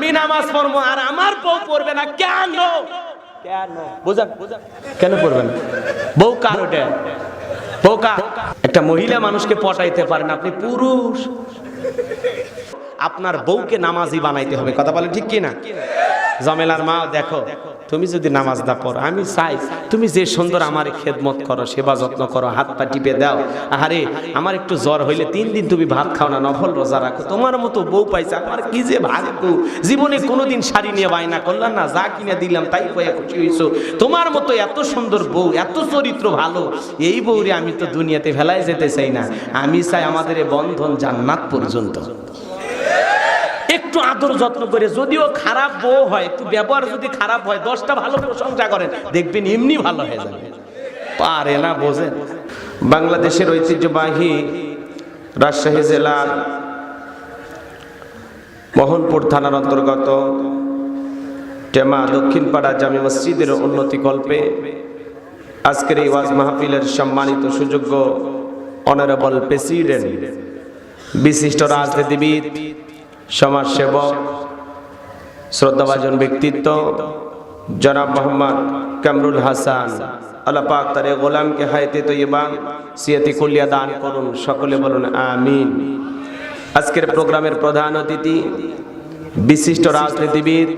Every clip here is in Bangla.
আমি নামাজ পড়ব, আর আমার বউ পড়বে না। কেন? কেন? বুঝান। কেন পড়বে না? বউ কার ওটা একটা মহিলা মানুষকে পটাইতে পারেন আপনি পুরুষ। আপনার বউকে নামাজি বানাইতে হবে, কথা বলে ঠিক কিনা? জমেলার মা, দেখো। তুমি যদি নামাজ না পড়ো, আমি চাই তুমি যে সুন্দর আমার খেদমত করো, সেবা যত্ন করো, হাত পা টিপে দাও। আরে আমার একটু জ্বর হইলে তিন দিন তুমি ভাত খাও না, নফল রোজা রাখো। তোমার মতো বউ পাইছে, আমার কি যে ভাগ্য জীবনে কোনোদিন শাড়ি নিয়ে বায়না করলাম না, যা কিনে দিলাম তাই কয়ে খুশি হইছো। তোমার মতো এত সুন্দর বউ, এত চরিত্র ভালো, এই বউরে আমি তো দুনিয়াতে ফেলায় যেতে চাই না। আমি চাই আমাদের বন্ধন জান্নাত পর্যন্ত। একটু আদর যত্ন করে, যদিও খারাপ বউ হয়, একটু ব্যবহার যদি খারাপ হয়, দশটা ভালো প্রশংসা করেন দেখবেন এমনি ভালো হয়ে যাবে। পারে না বোঝেন। বাংলাদেশের ঐতিহ্যবাহী রাজশাহী জেলার মোহনপুর থানার অন্তর্গত টেমা দক্ষিণপাড়া জামি মসজিদের উন্নতি কল্পে আজকের এই ওয়াজ মাহফিলের সম্মানিত সুযোগ্য অনারেবল প্রেসিডেন্ট বিশিষ্ট রাজনীতিবিদ সমাজসেবক, শ্রদ্ধাভাজন ব্যক্তিত্ব, জনাব মোহাম্মদ কামরুল হাসান। আল্লাহ পাক তারে গোলামকে হাইতে তৈবা সিয়াতি কুলিয়া দান করুন। সকলে বলুন আমিন। আজকের প্রোগ্রামের প্রধান অতিথি, বিশিষ্ট রাজনীতিবিদ,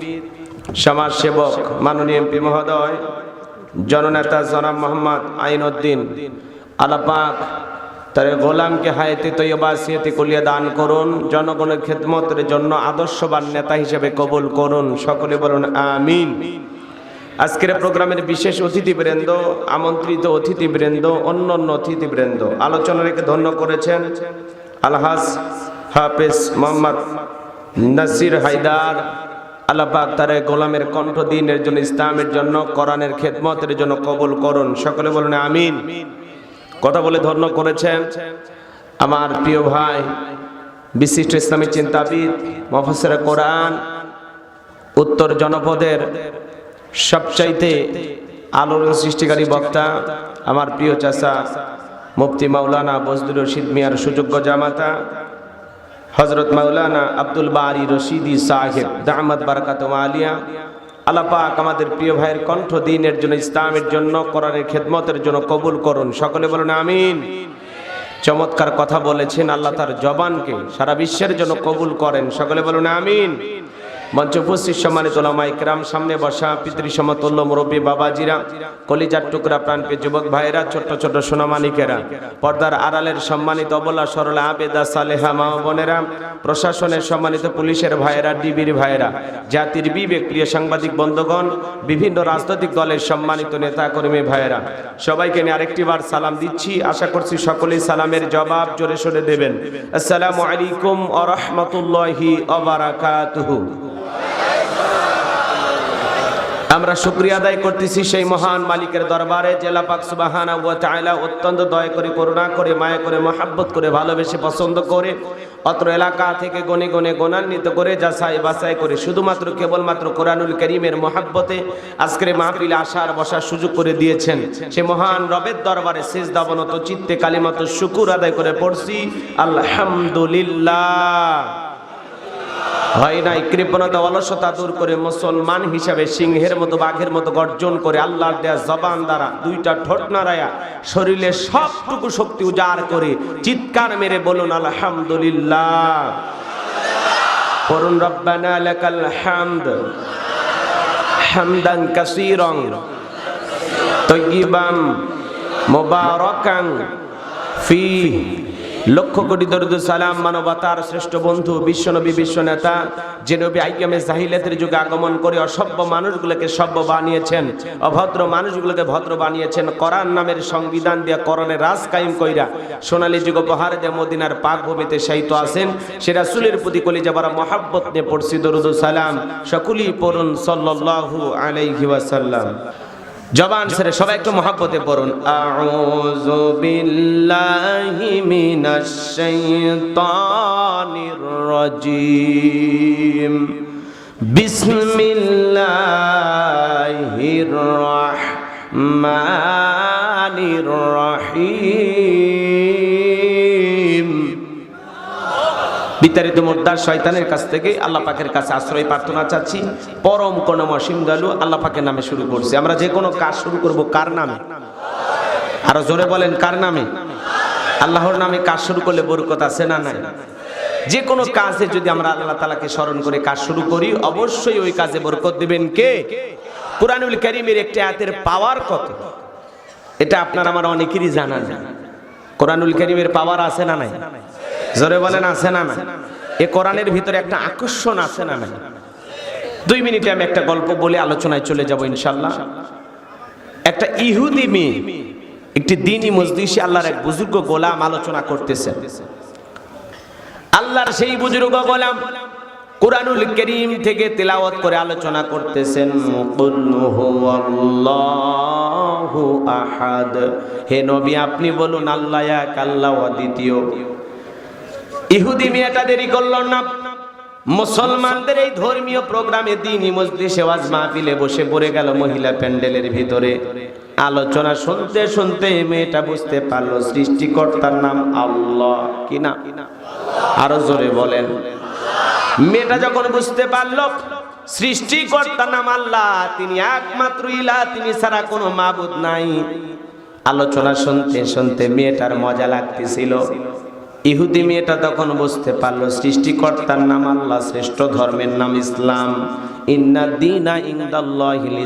সমাজসেবক, মাননীয় এমপি মহোদয়, জননেতা জনাব মোহাম্মদ আইনউদ্দিন। আলাপাক তার গোলামকে হায়াতে তৈবা সিয়াতে কুলিয়া দান করুন, জনগণের খেদমতের জন্য আদর্শবান নেতা হিসেবে কবুল করুন, সকলে বলুন আমিন। আজকের প্রোগ্রামের বিশেষ অতিথিবৃন্দ, আমন্ত্রিত অতিথিবৃন্দ অন্য অন্য অতিথিবৃন্দ আলোচনা রেখে ধন্য করেছেন আলহাজ হাফেজ মোহাম্মদ নাসির হায়দার, আল্লাপাক তার গোলামের কণ্ঠ দিনের জন্য ইসলামের জন্য, কোরআনের খেদমতের জন্য কবুল করুন, সকলে বলুন আমিন। কথা বলে ধন্য করেছেন আমার প্রিয় ভাই, বিশিষ্ট ইসলামী চিন্তাবিদ মফসের কোরআন, উত্তর জনপদের সবচাইতে আলোড়ন সৃষ্টিকারী বক্তা, আমার প্রিয় চাষা মুফতি মাওলানা বজদুর রশিদ মিয়ার সুযোগ্য জামাতা হজরত মাওলানা আব্দুল বারি রশিদি সাহেব দাহমদ বারকাত আলিয়া আল্লাহ পাক আমাদের প্রিয় ভাইয়ের কণ্ঠ দিনের জন্য, ইসলামের জন্য, কোরআনের খেদমতের জন্য কবুল করুন। সকলে বলুন আমিন। চমৎকার কথা বলেছেন আল্লাহ তার জবানকে সারা বিশ্বের জন্য কবুল করেন। সকলে বলুন আমিন। মঞ্চ উপস্থিত সম্মানিত ওলামা ইকরাম, সামনে বসা পিতৃ সমতুল্য মুরব্বী বাবাজিরা, কলিজার টুকরা প্রাণপে যুবক ভাইয়েরা, ছোট্ট ছোট্ট সোনামানিকেরা পর্দার আড়ালের সম্মানিত অবলা সরলা আবেদা সালেহা মা বোনেরা, প্রশাসনের সম্মানিত পুলিশের ভাইয়েরা, ডিবির ভাইয়েরা, জাতির বিবেক প্রিয় সাংবাদিক বন্ধুগণ, বিভিন্ন রাজনৈতিক দলের সম্মানিত নেতা কর্মী ভাইয়েরা, সবাইকে নিয়ে আরেকটি বার সালাম দিচ্ছি। আশা করছি সকলেই সালামের জবাব জোরে সরে দেবেন। আসসালামু আলাইকুম আ রহমতুল্লাহি অবারাকাতুহু আমরা শুক্রিয়া আদায় করতেছি সেই মহান মালিকের দরবারে জেলা পাক সুবাহানা ওয়া তাআলা অত্যন্ত দয়া করে, করুণা করে, মায়া করে, মহাব্বত করে, ভালোবেসে, পছন্দ করে, অত্র এলাকা থেকে গনে গনে গণান্বিত করে, যাচাই বাছাই করে, শুধুমাত্র কেবলমাত্র কোরআনুল করিমের মহাব্বতে আজকের মাহফিলে আসার, বসার সুযোগ করে দিয়েছেন। সে মহান রবের দরবারে শেষ দাবনত চিত্তে কালিমত শুকুর আদায় করে পড়ছি। আলহামদুলিল্লাহ। হয় নাই, কৃপণতা, অলসতা দূর করে মুসলমান হিসাবে সিংহের মতো, বাঘের মতো গর্জন করে আল্লাহর দেয়া জবান দ্বারা দুইটা ঠোঁট নাড়ায়া শরীরে সবটুকু শক্তি উজাড় করে চিৎকার মেরে বলুন, আলহামদুলিল্লাহ। করুন রব্বানা লাকাল হামদ হামদান কাসীরান তয়্যিবান মুবারাকান ফি লক্ষ কোটি দরুদ সালাম মানবতার শ্রেষ্ঠ বন্ধু বিশ্বনবী বিশ্ব নেতা, যে নবী আইয়ামে জাহিলাতের যুগে আগমন করে অসভ্য মানুষগুলোকে সভ্য বানিয়েছেন, অভদ্র মানুষগুলোকে ভদ্র বানিয়েছেন কোরআন নামের সংবিধান দিয়া করণের রাজ কায়েম কইরা সোনালী যুগ উপহার দিয়ে মদিনার পাক ভূমিতে শায়িত আছেন, সে রাসূলের প্রতি কলিজা বারা মহাব্বত নিয়ে পড়ছি দরুদ সালাম, সকলেই পড়ুন সাল্লাল্লাহু আলাইহি ওয়াসাল্লাম। জবান ছেড়ে সবাই একটু মহাব্বতে পড়ুন। আউযু বিল্লাহি মিনাশ শাইতানির রাজিম। বিসমিল্লাহির রাহমানির রাহিম। বিতাড়িত মোদ্দার শয়তানের কাছ থেকে আল্লাহ পাকের কাছে আশ্রয় প্রার্থনা চাচ্ছি। পরম কোনো মসিম দলু আল্লাহ পাকের নামে শুরু করছি। আমরা যে কোনো কাজ শুরু করব কার নামে? আরও জোরে বলেন, কার নামে? আল্লাহর নামে কাজ শুরু করলে বরকত আছে না নাই? যে কোনো কাজে যদি আমরা আল্লাহ তালাকে স্মরণ করে কাজ শুরু করি, অবশ্যই ওই কাজে বরকত দিবেন কে? কোরআনুল করিমের একটি আয়াতের পাওয়ার কত? এটা আপনার আমার অনেকেরই জানা যায় কোরআনুল করিমের পাওয়ার আছে না নাই? জোরে বলেন, আছে না নাই? এ কোরআনের ভিতরে একটা আকর্ষণ আছে না নাই? দুই মিনিটে আমি একটা গল্প বলে আলোচনায় চলে যাব ইনশাল্লাহ একটা ইহুদি মেয়ে, একটি দিনই মজলিসে আল্লাহর এক বুজুর্গ গোলাম আলোচনা করতেছেন আল্লাহর সেই বুজুর্গ গোলাম কোরআনুল করিম থেকে তেলাওয়াত করে আলোচনা করতেছেন কুল হুয়াল্লাহু আহাদ। হে নবী, আপনি বলুন, আল্লাহ এক, আল্লাহ দ্বিতীয় ইহুদি মেয়েটা দেরি করল না। মুসলমানদের এই ধর্মীয় প্রোগ্রামে দিনই মজলিসে ওয়াজ মাহফিলে বসে পড়ে গেল মহিলা প্যান্ডেলের ভিতরে। আলোচনা শুনতে শুনতে মেয়েটা বুঝতে পারল সৃষ্টিকর্তার নাম আল্লাহ। কি না আরও জোরে বলেন। মেয়েটা যখন বুঝতে পারল সৃষ্টিকর্তার নাম আল্লাহ, তিনি একমাত্র ইলা, তিনি ছাড়া কোনো মাবুদ নাই। আলোচনা শুনতে শুনতে মেয়েটার মজা লাগতেছিল। ইহুদি মেয়েটা তখন বুঝতে পারল সৃষ্টিকর্তার নাম আল্লাহ, শ্রেষ্ঠ ধর্মের নাম ইসলাম।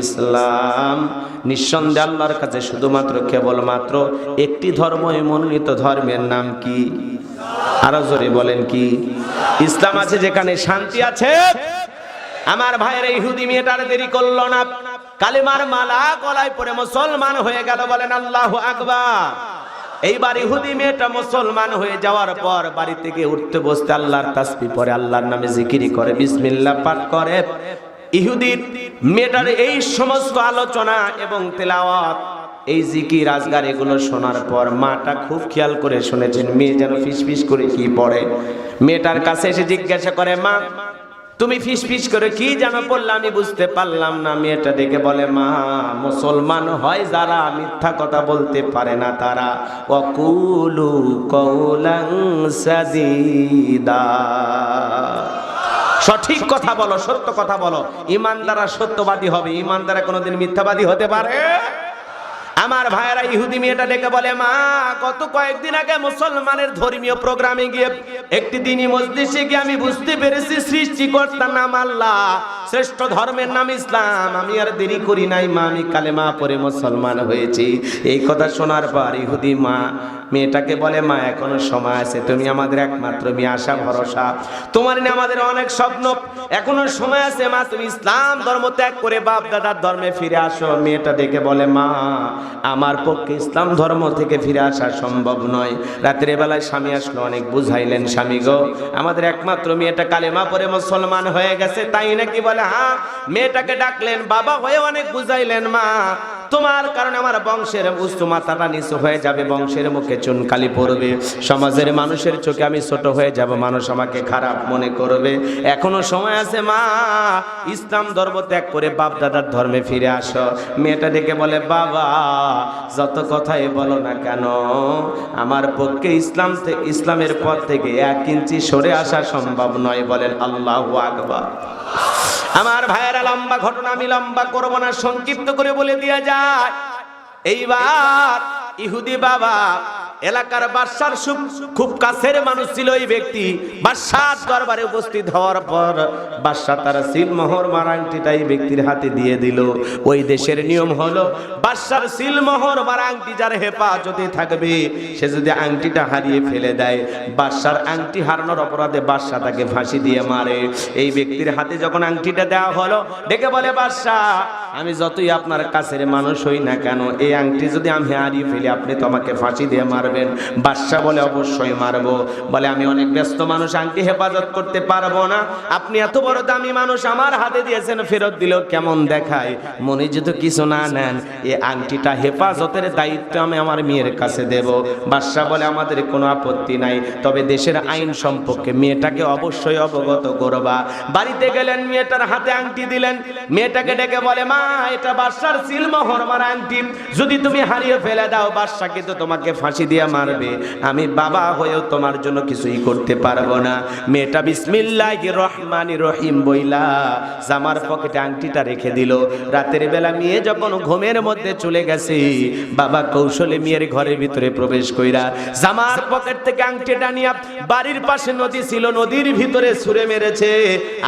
ইসলাম। নিঃসন্দেহে আল্লাহর কাছে শুধুমাত্র কেবলমাত্র একটি ধর্মই মনোনীত ধর্মের নাম কি? আরও জোরে বলেন কি? ইসলাম আছে যেখানে শান্তি আছে। আমার ভাইয়ের ইহুদি মেয়েটার দেরি করল না। কালিমার মালা গলায় পরে মুসলমান হয়ে গেল বলেন আল্লাহ আকবার। এইবার ইহুদি মেয়েটা মুসলমান হয়ে যাওয়ার পর বাড়ি থেকে উঠতে বসতে আল্লাহর তাসবি পরে আল্লাহর নামে জিকিরি করে, বিসমিল্লাহ পাঠ করে। ইহুদির মেয়েটার এই সমস্ত আলোচনা এবং তেলাওয়াত, এই জিকি রাজগার এগুলো শোনার পর মাটা খুব খেয়াল করে শুনেছেন, মেয়ে যেন ফিস ফিস করে কি পড়ে। মেয়েটার কাছে এসে জিজ্ঞাসা করে, মা তুমি ফিস ফিস করে কি যেন পড়লে আমি বুঝতে পারলাম না। মেয়েটা দেখে বলে, মা, মুসলমান হয় যারা, মিথ্যা কথা বলতে পারে না তারা। অকুলু কৌলাং সাদিদা। সঠিক কথা বলো, সত্য কথা বলো। ইমানদারা সত্যবাদী হবে। ইমানদারা কোনোদিন মিথ্যাবাদী হতে পারে? আমার ভাইয়েরা ইহুদি মেয়েটা ডেকে বলে, মা, গত কয়েকদিন আগে মুসলমানের ধর্মীয় প্রোগ্রামে গিয়ে একটি দিনই মসজিদে গিয়ে আমি বুঝতে পেরেছি সৃষ্টিকর্তার নাম আল্লাহ, শ্রেষ্ঠ ধর্মের নাম ইসলাম। আমি আর দেরি করি নাই, মা, আমি কালেমা পরে মুসলমান হয়েছি। এই কথা শোনার পর ইহুদি মা, মেয়েটাকে বলে, মা, এখনও সময় আছে, তুমি আমাদের একমাত্র মেয়ে, আশা, ভরসা। তোমার নিয়ে আমাদের অনেক স্বপ্ন, এখনও সময় আছে, মা, তুমি ইসলাম ধর্ম ত্যাগ করে বাপ দাদার ধর্মে ফিরে আসো। মেয়েটা দেখে বলে, মা আমার পক্ষে ইসলাম ধর্ম থেকে ফিরে আসা সম্ভব নয়। রাত্রে বেলায় স্বামী আসলো, অনেক বুঝাইলেন, স্বামী গো, আমাদের একমাত্র মেয়েটা কালেমা পরে মুসলমান হয়ে গেছে। তাই নাকি বলে হ্যাঁ মেয়েটাকে ডাকলেন, বাবা হয়ে অনেক বুঝাইলেন, মা। তোমার কারণে আমার বংশের উচ্চ মাথাটা নিচু হয়ে যাবে, বংশের মুখে চুনকালি পড়বে। সমাজের মানুষের চোখে আমি ছোট হয়ে যাব, মানুষ আমাকে খারাপ মনে করবে। এখনও সময় আছে, মা, ইসলাম ধর্ম ত্যাগ করে বাপ দাদার ধর্মে ফিরে আসো। মেয়েটা ডেকে বলে, বাবা, যত কথাই বলো না কেন, আমার পক্ষে ইসলাম ইসলামের পথ থেকে এক ইঞ্চি সরে আসা সম্ভব নয় বলেন আল্লাহ আকবার। আমার ভাইয়েরা, লম্বা ঘটনা আমি লম্বা করব না, সংক্ষিপ্ত করে বলে দিয়া যায়। এইবার ইহুদি বাবা এলাকার বাদশার খুব কাছের মানুষ ছিল এই ব্যক্তি। বাদশার দরবারে উপস্থিত হওয়ার পর বাদশা তার সিলমোহর মারাংটিটা এই ব্যক্তির হাতে দিয়ে দিল। ওই দেশের নিয়ম হলো, বাদশার সিলমোহর মারাংটি যার হেফাজতে থাকবে, সে যদি আংটিটা হারিয়ে ফেলে দেয়, বাদশার আংটি হারানোর অপরাধে বাদশা তাকে ফাঁসি দিয়ে মারে। এই ব্যক্তির হাতে যখন আংটিটা দেওয়া হলো, ডেকে বলে, বাদশাহ, আমি যতই আপনার কাছের মানুষ হই না কেন, এই আংটি যদি আমি হারিয়ে ফেলি, আপনি তো আমাকে ফাঁসি দিয়ে মারবেন। বাদশাহ বলে, অবশ্যই মারবো। বলে, আমি অনেক ব্যস্ত মানুষ আংটি হেফাজত করতে পারব না। আপনি এত বড় দামি মানুষ, আমার হাতে দিয়েছেন ফেরত দিলেও কেমন দেখায়? মনে যদি কিছু না নেন এই আংটিটা হেফাজতের দায়িত্ব আমি আমার মেয়ের কাছে দেব। বাদশাহ বলে, আমাদের কোনো আপত্তি নাই, তবে দেশের আইন সম্পর্কে মেয়েটাকে অবশ্যই অবগত করবা। বাড়িতে গেলেন, মেয়েটার হাতে আংটি দিলেন। মেয়েটাকে ডেকে বলে, মা, এটা বাদশার সিলমোহর মারা আংটি। যদি তুমি হারিয়ে ফেলে দাও বাদশা কিন্তু তোমাকে ফাঁসি দিয়ে মারবে, আমি বাবা হয়েও তোমার জন্য কিছুই করতে পারব না। মেয়েটা বিসমিল্লাহ রহমানি রহিম বইলা জামার পকেটে আংটিটা রেখে দিল। রাতের বেলা মেয়ে যখন ঘুমের মধ্যে চলে গেছে, বাবা কৌশলে মেয়ের ঘরের ভিতরে প্রবেশ কইরা জামার পকেট থেকে আংটিটা নিয়ে বাড়ির পাশে নদী ছিল, নদীর ভিতরে সুরে মেরেছে।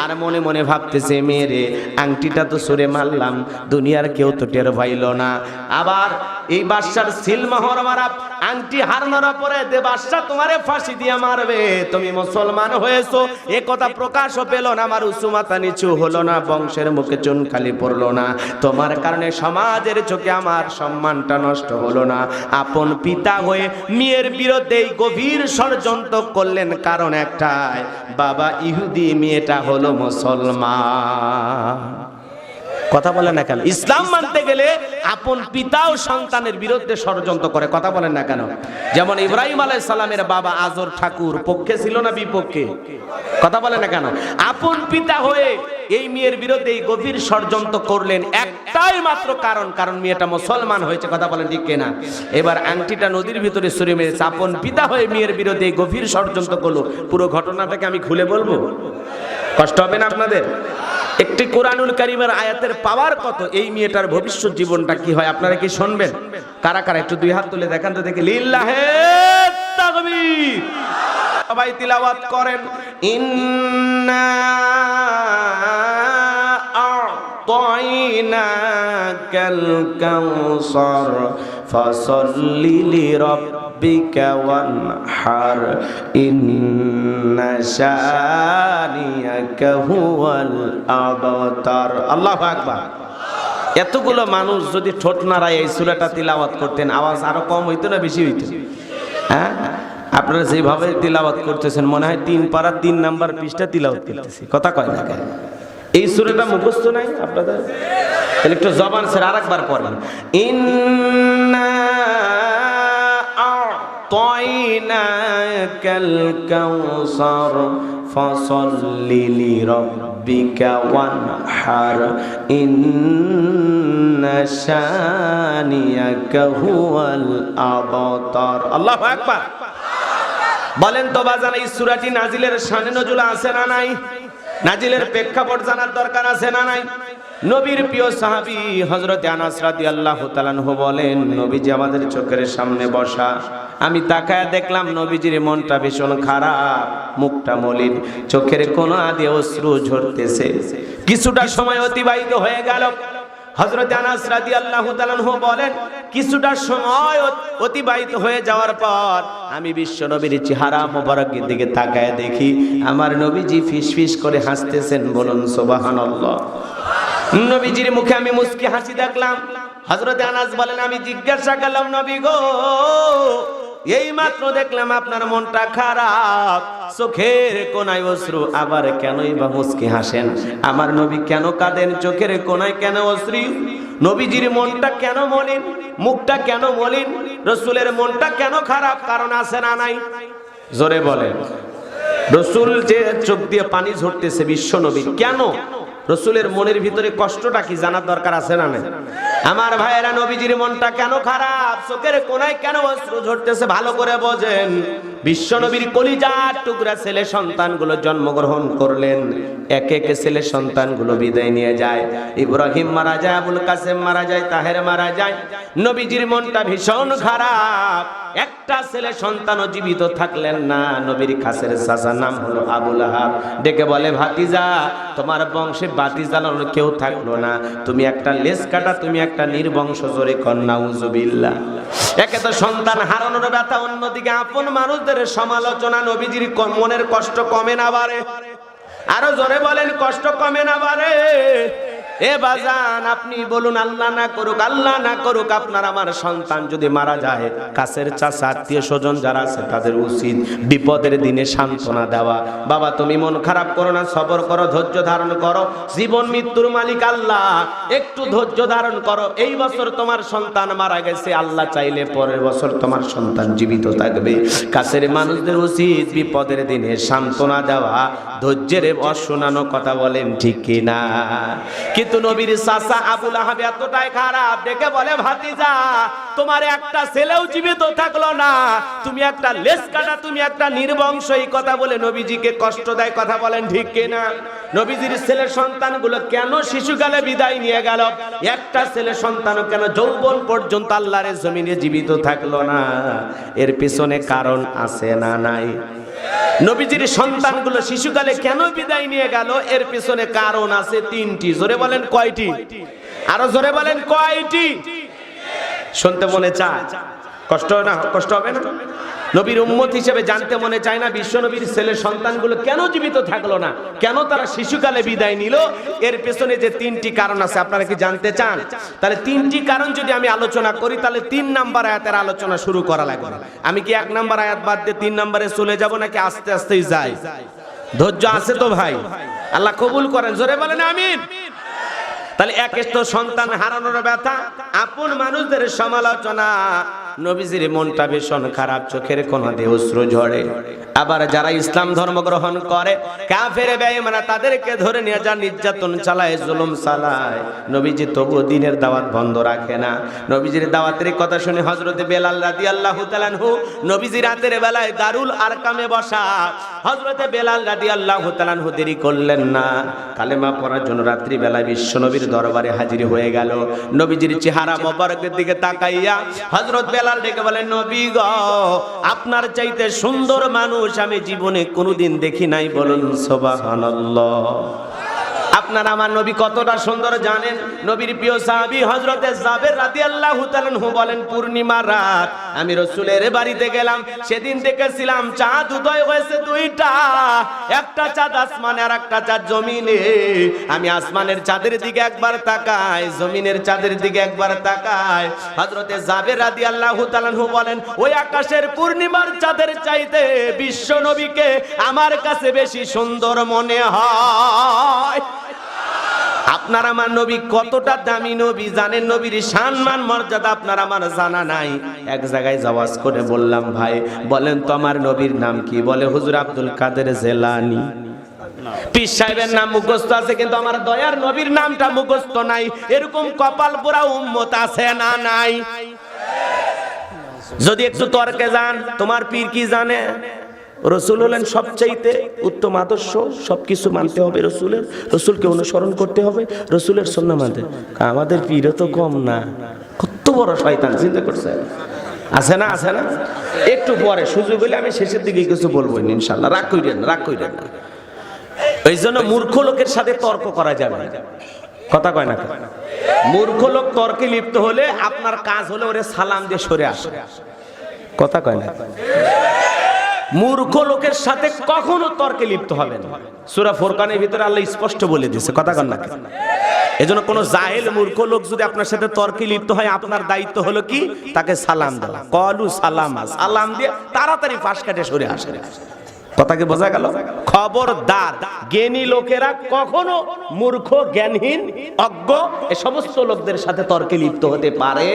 আর মনে মনে ভাবতেছে, মেয়েরে, আংটিটা তো সুরে মারলাম, দুনিয়ার কেউ তো টের পাইল না। আবার এই বাদশার সিলমোহর মারা আংটি হারানোর পরে দে বাদশা তোমারে ফাঁসি মারবে। তুমি মুসলমান হয়েছো, এ কথা প্রকাশও পেল না, আমার উসুমাতা নিচু হলো না, বংশের মুখে চুন খালি পড়ল না। তোমার কারণে সমাজের চোখে আমার সম্মানটা নষ্ট হলো না। আপন পিতা হয়ে মেয়ের বিরুদ্ধে গভীর ষড়যন্ত্র করলেন, কারণ একটাই, বাবা ইহুদি, মেয়েটা হলো মুসলমান। কথা বলেন না কেন? ইসলাম মানতে গেলে আপন পিতা ও সন্তানের বিরুদ্ধে ষড়যন্ত্র করে কথা বলেন না কেন? যেমন ইব্রাহিম আলাই সালামের বাবা আজর ঠাকুর পক্ষে ছিল না বিপক্ষে? কথা বলেন না কেন? আপন পিতা হয়ে এই মেয়ের বিরুদ্ধে এই গভীর ষড়যন্ত্র করলেন একটাই মাত্র কারণ কারণ মেয়েটা মুসলমান হয়েছে কথা বলেন ঠিক কিনা? এবার আংটিটা নদীর ভিতরে সরে মেরেছে আপন পিতা হয়ে মেয়ের বিরুদ্ধে এই গভীর ষড়যন্ত্র করল পুরো ঘটনাটাকে আমি খুলে বলব? কষ্ট হবে না আপনাদের? একটি কোরআনুল কারিমের আয়াতের পাওয়ার কত? এই মেয়েটার ভবিষ্যৎ জীবনটা কি হয়? আপনারা কি শুনবেন? কারা কারা? একটু দুই হাত তুলে দেখান তো দেখি। লিল্লাহে সবাই তিলাওয়াত করেন। ইন্না আ'তাইনাকাল কাউসার, ফাসাল্লি লিরাব্বিকা শানিয়াকা হুয়াল আবতার আল্লাহু আকবার। এতগুলো মানুষ যদি ঠোঁট নাড়ায় এই সুরাটা তিলাওয়াত করতেন, আওয়াজ আরও কম হইতো না, বেশি হইতো? হ্যাঁ? আপনারা যেভাবে তিলাওয়াত করতেছেন, মনে হয় তিন পারা তিন নাম্বার পৃষ্ঠা তিলাওয়াত করতেছি। কথা কয় না কেন? এই সুরাটা মুখস্থ নাই আপনাদের? তাহলে একটু জবান স্যার আরেকবার পড়েন। ইন্না আ'তাইনাকাল কাউসার ফসল্লি লিরাব্বিকা ওয়ানহার ইন্না শানিয়াকা হুয়াল আবতার আল্লাহু আকবার। বলেন তো বাজান, এই সূরাটি নাজিলের শানে নজুল আছে না নাই? নাজিলের প্রেক্ষাপট জানার দরকার আছে না নাই? নবীর প্রিয় সাহাবী হজরত আনাস রাদিয়াল্লাহু তাআলা বলেন, নবীজি আমাদের চোখের সামনে বসা। আমি তাকায় দেখলাম নবীজির মনটা ভীষণ খারাপ, মুখটা মলিন, চোখের কোন আদি অশ্রু ঝরতেছে। কিছুটা সময় অতিবাহিত হয়ে গেল। হযরত আনাস রাদিয়াল্লাহু তাআলা বলেন, কিছুটা সময় অতিবাহিত হয়ে যাওয়ার পর আমি বিশ্ব নবীর চেহারা মোবারকের দিকে তাকায় দেখি। আমার নবীজি ফিস ফিস করে হাসতেছেন, বলুন সুবহানাল্লাহ। নবীজির মুখে আমি মুস্কি হাসি দেখলাম। হযরত আনাস বলেন, আমি জিজ্ঞাসা করলাম, নবী গো, এই মাত্র দেখলাম আপনার মনটা খারাপ। চোখের কোনায় অশ্রু, আবার কেনই বা মুস্কি হাসেন? আমার নবী কেন কাঁদেন? চোখের কোনায় কেন অশ্রু? নবীজির মনটা কেন মলিন? মুখটা কেন মলিন? রসুলের মনটা কেন খারাপ? কারণ আছে না নাই? জোরে বলেন। রসুল যে চোখ দিয়ে পানি ঝরতেছে বিশ্ব নবী, কেন? রসুলের মনের ভিতরে কষ্টটা কি জানার দরকার আছে না নাই? আমার ভাইয়েরা, নবীজির মনটা কেন খারাপ? চোখের কোনায় কেন অস্ত্র ঝরতেছে? ভালো করে বোঝেন। বিশ্ব নবীর কলিজার টুকরা ছেলে সন্তানগুলো জন্মগ্রহণ করলেন। একে একে ছেলে সন্তানগুলো বিদায় নিয়ে যায়। ইব্রাহিম মারা যায়, আবুল কাসেম মারা যায়, তাহের মারা যায়। নবীজির মনটা ভীষণ খারাপ। একটা ছেলে সন্তানও জীবিত থাকলেন না। নবীর খাসের চাচার নাম হলো আবুল আহাব। ডেকে বলে, ভাতিজা, তোমার বংশে বাতি জ্বালানোর কেউ থাকল না। তুমি একটা লেস কাটা, তুমি একটা নির্বংশ জোরে কন্যা উজুবিল্লা একে তো সন্তান হারানোর ব্যথা, অন্যদিকে আপন মানুষদের সমালোচনা নবীজির মনের কষ্ট কমে না বাড়ে। আরও জোরে বলেন, কষ্ট কমে না বারে এ বাজান, আপনি বলুন, আল্লাহ না করুক, আল্লাহ না করুক, আপনার আমার সন্তান যদি মারা যায়, কাছের চাষা আত্মীয় স্বজন যারা আছে, তাদের উচিত বিপদের দিনে সান্ত্বনা দেওয়া। বাবা, তুমি মন খারাপ করো না, সবর করো, ধৈর্য ধারণ করো। জীবন মৃত্যুর মালিক আল্লাহ, একটু ধৈর্য ধারণ করো। এই বছর তোমার সন্তান মারা গেছে, আল্লাহ চাইলে পরের বছর তোমার সন্তান জীবিত থাকবে। কাছের মানুষদের উচিত বিপদের দিনে সান্ত্বনা দেওয়া। ধৈর্যের অশোনানো কথা বলেন ঠিক কিনা? কিন্তু কিন্তু নবীর চাচা আবুল আহাব এতটাই খারাপ, ডেকে বলে, ভাতিজা, তোমার একটা ছেলেও জীবিত থাকল না। তুমি একটা লেস কাটা, তুমি একটা নির্বংশ। এই কথা বলে নবীজিকে কষ্ট দেয়, কথা বলেন ঠিক কিনা? নবীজির ছেলে সন্তানগুলো কেন শিশুকালে বিদায় নিয়ে গেল? একটা ছেলে সন্তানও কেন যৌবন পর্যন্ত আল্লাহরের জমিনে জীবিত থাকল না? এর পিছনে কারণ আছে না নাই? নবীজির সন্তানগুলো শিশুকালে কেন বিদায় নিয়ে গেল? এর পিছনে কারণ আছে তিনটি। জোরে বলেন কয়টি? আরও জোরে বলেন কয়টি? শুনতে মনে চায়। কষ্ট না, কষ্ট হবে না? নবীর উম্মত হিসেবে জানতে মনে চায় না, বিশ্ব নবীর ছেলে সন্তানগুলো কেন জীবিত থাকল না? কেন তারা শিশুকালে বিদায় নিল? এর পেছনে যে তিনটি কারণ আছে, আপনারা কি জানতে চান? তাহলে তিনটি কারণ যদি আমি আলোচনা করি, তাহলে তিন নাম্বার আয়াতের আলোচনা শুরু করা লাগবে। আমি কি এক নাম্বার আয়াত বাদ দিয়ে তিন নাম্বারে চলে যাব নাকি আস্তে আস্তেই যাই? ধৈর্য আছে তো ভাই? আল্লাহ কবুল করেন, জোরে বলেন, আমিন। তাহলে এক তো সন্তান হারানোর ব্যথা, আপন মানুষদের সমালোচনা। নবীজির মনটা ভীষণ খারাপ, চোখের কোন অশ্রু ঝরে। আবার যারা ইসলাম ধর্ম গ্রহণ করে, কাফের বেঈমানা তাদেরকে ধরে নিয়ে যা নির্যাতন চালায়, জুলুম চালায়। নবীজি তবু দিনের দাওয়াত বন্ধ রাখে না। নবীজির দাওয়াতের কথা শুনে হযরতে বেলাল রাদিয়াল্লাহু তাআলাহু নবীজি রাতের বেলায় দারুল আরকামে বসা। হযরতে বেলাল রাদিয়াল্লাহু তাআলাহু দেরি করলেন না। কালেমা পড়ার জন্য রাত্রি বেলায় বিশ্ব নবীর দরবারে হাজির হয়ে গেল। নবীজির চেহারা মোবারকের দিকে তাকাইয়া হজরত বেলাল ডেকে বলেন নবী গ, আপনার চাইতে সুন্দর মানুষ আমি জীবনে কোনোদিন দেখি নাই বলুন, সুবহানাল্লাহ। আপনার আমার নবী কতটা সুন্দর জানেন? নবীর প্রিয় সাহাবী হযরতে জাবের রাদিয়াল্লাহু তাআলাহু বলেন, পূর্ণিমা রাত, আমি রাসূলের বাড়িতে গেলাম। সেদিন দেখেছিলাম চাঁদ উদয় হয়েছে দুইটা। একটা চাঁদ আসমানে আর একটা চাঁদ জমিনে। আমি আসমানের চাঁদের দিকে একবার তাকাই, জমিনের চাঁদের দিকে একবার তাকাই। হযরতে জাবের রাদিয়াল্লাহু তাআলাহু বলেন, ওই আকাশের পূর্ণিমার চাঁদের চাইতে বিশ্ব নবীকে আমার কাছে বেশি সুন্দর মনে হয়। আপনার আমার নবী কতটা দামি নবী? জানেন নবীর সম্মান মর্যাদা আপনার আমার জানা নাই। এক জায়গায় জওয়াজ করে বললাম, ভাই, বলেন তো আমার নবীর নাম কি? বলে, হুজুর আব্দুল কাদের জেলানি। যদি একটু তর্কে যান, তোমার পীর কি জানে? রসুল হলেন সবচাইতে উত্তম আদর্শ সবকিছু মানতে হবে রসুলের রসুলকে অনুসরণ করতে হবে রসুলের সন্না মানতে। আমাদের পীরও তো কম না। কত বড় শয়তান চিন্তা করছে আছে না আছে না? একটু পরে সুযোগ হলে আমি শেষের দিকে কিছু বলব ইনশাল্লাহ রাগ কইরেন না, রাগ কইরেন না। এই জন্য মূর্খ লোকের সাথে তর্ক করা যাবে কথা কয় না মূর্খ লোক তর্কে লিপ্ত হলে আপনার কাজ হলে ওরে সালাম দিয়ে সরে আসে। কথা কয় না মূর্খ লোকের সাথে কখনো তর্কে লিপ্ত হবে না। সুরা ফোরকানের ভিতরে আল্লাহ স্পষ্ট বলে দিয়েছে, কথা কন না কেন? এজন্য কোন জাহেল মূর্খ লোক যদি আপনার সাথে তর্কে লিপ্ত হয়, আপনার দায়িত্ব হলো কি? তাকে সালাম দেওয়া। কলু সালামা, সালাম দিয়ে তাড়াতাড়ি পাশ কাটে সরে আসে। কথাকে বোঝা গেল? খবরদার, জ্ঞানী লোকেরা কখনো মূর্খ, জ্ঞানহীন, অজ্ঞ, এ সমস্ত লোকদের সাথে তর্কে লিপ্ত হতে পারে।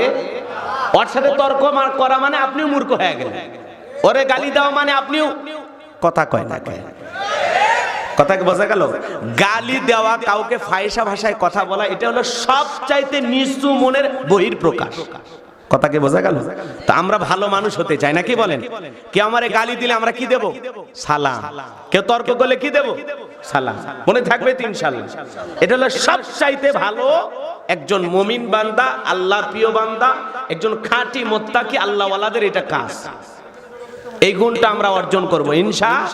ওর সাথে তর্ক করা মানে আপনিও মূর্খ হয়ে গেলেন। ওরে গালি দেওয়া মানে আপনিও কথা কয় না কয় কথা কি বোঝা গেল? গালি দেওয়া কাউকে ফায়সা ভাষায় কথা বলা, এটা হলো সবচাইতে নিচু মনের বহির প্রকাশ। কথা কি বোঝা গেল? তো আমরা ভালো মানুষ হতে চাই নাকি বলেন? কে আমারে গালি দিলে আমরা কি দেব? সালাম। কেউ তর্ক করলে কি দেব? সালাম। মনে থাকবে তিন সালাম এটা হলো সবচাইতে ভালো একজন মমিন বান্দা আল্লাহ প্রিয় বান্দা, একজন খাঁটি মোত্তাকি, আল্লাহওয়ালাদের এটা কাজ। এই গুণটা আমরা অর্জন করব, ইনশা।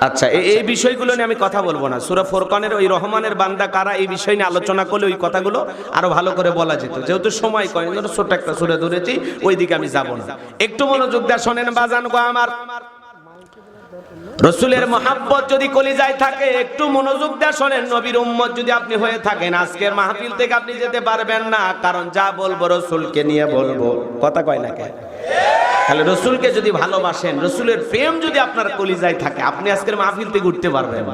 আচ্ছা এই- বিষয়গুলো নিয়ে আমি কথা বলব না। সুরা ফোরকানের ওই রহমানের বান্দা কারা, এই বিষয় নিয়ে আলোচনা করলে ওই কথাগুলো আরও ভালো করে বলা যেত। যেহেতু সময় কয় জন্য ছোট একটা সুরে ধরেছি ওই দিকে আমি যাব না। একটু মনোযোগ দেওয়া শোনেন বাজান গো আমার। রসুলের মহাব্বত যদি কলিজায় থাকে, একটু মনোযোগ দেওয়া শোনেন। নবীর উম্মত যদি আপনি হয়ে থাকেন, আজকের মাহফিল থেকে আপনি যেতে পারবেন না। কারণ যা বলব রসুলকে নিয়ে বলব। কথা কয় না কে? তাহলে রসুলকে যদি ভালোবাসেন, রসুলের প্রেম যদি আপনার কলিজায় থাকে, আপনি আজকের মাহফিল ঘুরতে পারবেন।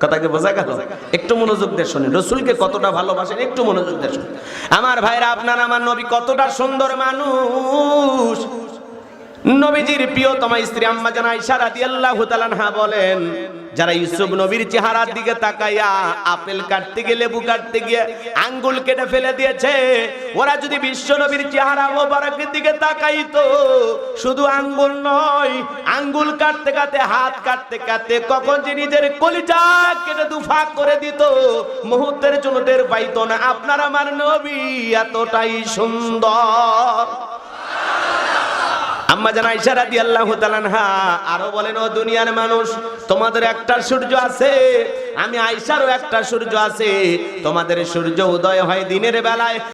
কথাকে বোঝা গেল? একটু মনোযোগ দিয়ে শোনেন। রসুলকে কতটা ভালোবাসেন, একটু মনোযোগ দিয়ে শোনেন। আমার ভাইরা, আপনার, আমার নবী কতটা সুন্দর মানুষ। নবীজির প্রিয়তমা স্ত্রী আম্মা জান আয়েশা রাদিয়াল্লাহু তাআলা বলেন, যারা ইউসুফ নবীর চেহারার দিকে তাকাইয়া আপেল কাটতে গিয়ে, লেবু কাটতে গিয়ে আঙ্গুল কেটে ফেলে দিয়েছে, ওরা যদি বিশ্ব নবীর চেহারা মোবারকের দিকে তাকাইতো, শুধু আঙ্গুল নয়, আঙ্গুল কাটতে কাটতে, হাত কাটতে কাটতে কখন যে নিজের কলিজা কেটে দুফাক করে দিত, মুহূর্তের জন্য টের পাইতো না। আপনার আমার নবী এতটাই সুন্দর। আম্মা জানা ইশারা দিয়ে আল্লাহ তালানহা আরও বলেন, ও দুনিয়ার মানুষ, তোমাদের একটা সূর্য আছে, আমি আইসারও একটা সূর্য আছে, তোমাদের সূর্য উদয় হয় দিনের বেলায়।